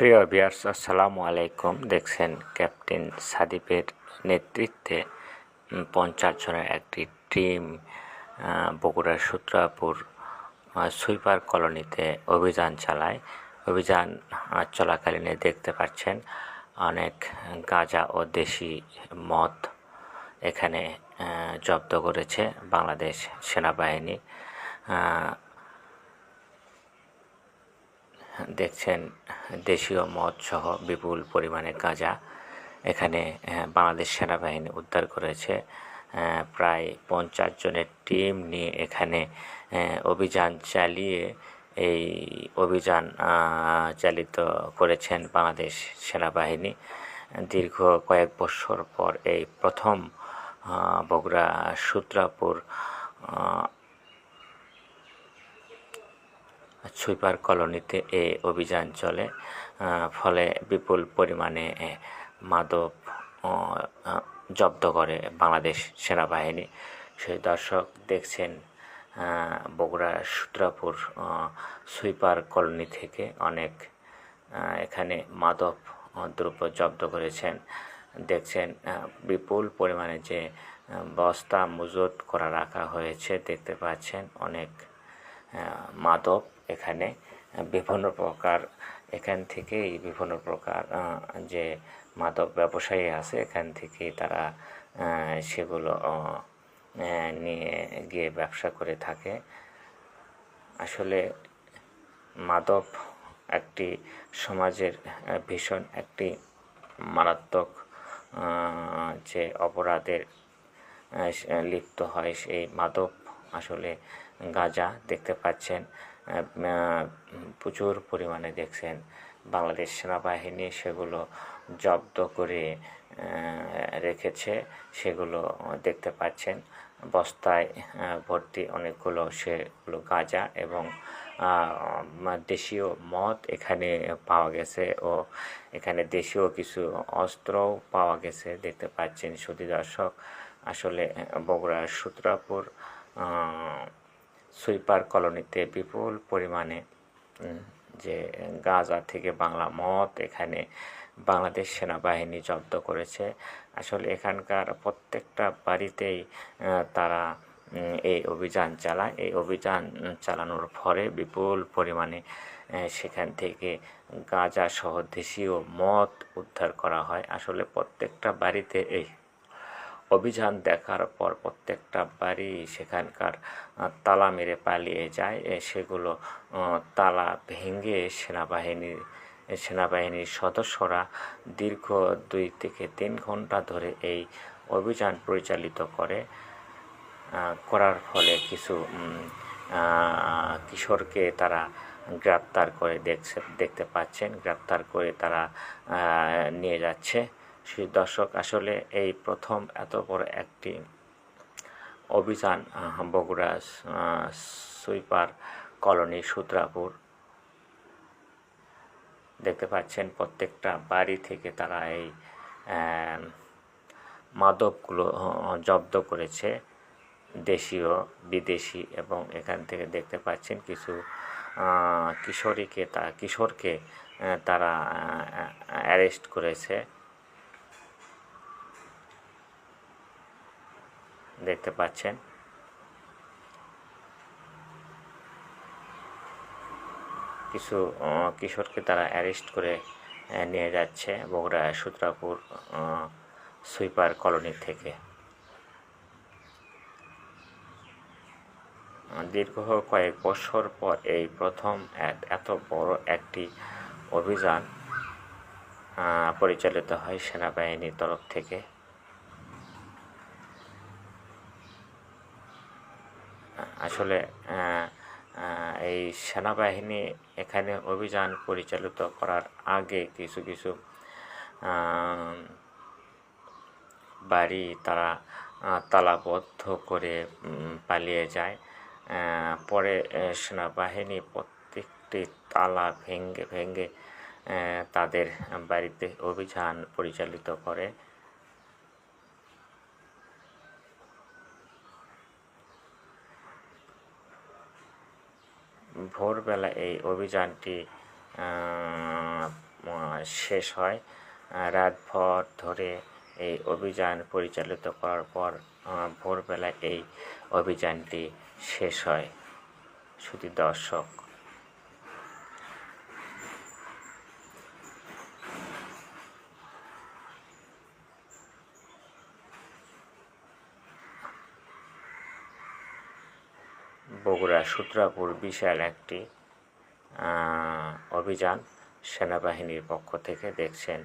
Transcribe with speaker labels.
Speaker 1: প্রিয় বিয়ার্স আসসালামু আলাইকুম। দেখছেন ক্যাপ্টেন সাদিপের নেতৃত্বে পঞ্চাশ জনের একটি টিম বগুড়ার সূত্রাপুর সুইপার কলোনিতে অভিযান চালায়। অভিযান চলাকালীনে দেখতে পাচ্ছেন অনেক গাঁজা ও দেশি মদ এখানে জব্দ করেছে বাংলাদেশ সেনাবাহিনী। দেখছেন দেশীয় মদ সহ বিপুল পরিমাণে গাঁজা এখানে বাংলাদেশ সেনাবাহিনী উদ্ধার করেছে। প্রায় পঞ্চাশ জনের টিম নিয়ে এখানে অভিযান চালিয়ে এই অভিযান চালিত করেছেন বাংলাদেশ সেনাবাহিনী। দীর্ঘ কয়েক বছর পর এই প্রথম বগুড়া, সূত্রাপুর সুইপার কলোনিতে এ অভিযান চলে। ফলে বিপুল পরিমাণে মাদক জব্দ করে বাংলাদেশ সেনাবাহিনী। সেই দর্শক দেখছেন বগুড়া সূত্রাপুর সুইপার কলোনি থেকে অনেক এখানে মাদক দ্রব্য জব্দ করেছেন। দেখছেন বিপুল পরিমাণে যে বস্তা মজুত করা রাখা হয়েছে, দেখতে পাচ্ছেন অনেক মাদক এখানে বিভিন্ন প্রকার, এখান থেকেই বিভিন্ন প্রকার যে মাদক ব্যবসায়ী আছে, এখান থেকেই তারা সেগুলো নিয়ে গিয়ে ব্যবসা করে থাকে। আসলে মাদক একটি সমাজের ভীষণ একটি মারাত্মক যে অপরাধের লিপ্ত হয় সেই মাদক আসলে গাঁজা দেখতে পাচ্ছেন। প্রচুর পরিমাণে দেখছেন বাংলাদেশ সেনাবাহিনী সেগুলো জব্দ করে রেখেছে, সেগুলো দেখতে পাচ্ছেন। বস্তায় ভর্তি অনেকগুলো সেগুলো গাঁজা এবং দেশীয় মদ এখানে পাওয়া গেছে ও এখানে দেশীয় কিছু অস্ত্রও পাওয়া গেছে দেখতে পাচ্ছেন। সুধী দর্শক, আসলে বগুড়ার সূত্রাপুর সুইপার কলোনিতে বিপুল পরিমাণে যে গাজা থেকে বাংলা মদ এখানে বাংলাদেশ সেনাবাহিনী জব্দ করেছে। আসলে এখানকার প্রত্যেকটা বাড়িতেই তারা এই অভিযান চালায়। এই অভিযান চালানোর ফলে বিপুল পরিমাণে সেখান থেকে গাঁজা সহ দেশীয় মদ উদ্ধার করা হয়। আসলে প্রত্যেকটা বাড়িতে এই অভিযান দেখার পর প্রত্যেকটা বাড়ি সেখানকার তালা মেরে পালিয়ে যায়। সেগুলো তালা ভেঙে সেনাবাহিনীর সেনাবাহিনীর সদস্যরা দীর্ঘ দুই থেকে তিন ঘণ্টা ধরে এই অভিযান পরিচালিত করে করার ফলে কিছু কিশোরকে তারা গ্রেপ্তার করে দেখছে, দেখতে পাচ্ছেন। গ্রেপ্তার করে তারা নিয়ে যাচ্ছে। সেই দর্শক আসলে এই প্রথম এত বড় একটি অভিযান বগুড়া সুইপার কলোনি, সূত্রাপুর। দেখতে পাচ্ছেন প্রত্যেকটা বাড়ি থেকে তারা এই মাদকগুলো জব্দ করেছে। দেশীয়, বিদেশি এবং এখান থেকে দেখতে পাচ্ছেন কিছু কিশোরীকে তা, কিশোরকে তারা অ্যারেস্ট করেছে। দেখতে পাচ্ছেন। কিছু কিশোরকে তারা অ্যারেস্ট করে নিয়ে যাচ্ছে বগুড়া সূত্রাপুর সুইপার কলোনি থেকে। দীর্ঘ কয়েক বছর পর এই প্রথম এত বড় একটি অভিযান পরিচালিত হয় সেনাবাহিনীর তরফ থেকে। আসলে এই সেনাবাহিনী এখানে অভিযান পরিচালিত করার আগে কিছু কিছু বাড়ি তারা তালাবদ্ধ করে পালিয়ে যায়। পরে সেনাবাহিনী প্রত্যেকটি তালা ভেঙ্গে ভেঙ্গে তাদের বাড়িতে অভিযান পরিচালিত করে। ভোরবেলা এই অভিযানটি শেষ হয়। রাতভর ধরে এই অভিযান পরিচালিত করার পর ভোরবেলা এই অভিযানটি শেষ হয়। শুধু দর্শক। বগুড়া সূত্রাপুর বিশাল একটি অভিযান সেনাবাহিনীর পক্ষ থেকে দেখছেন।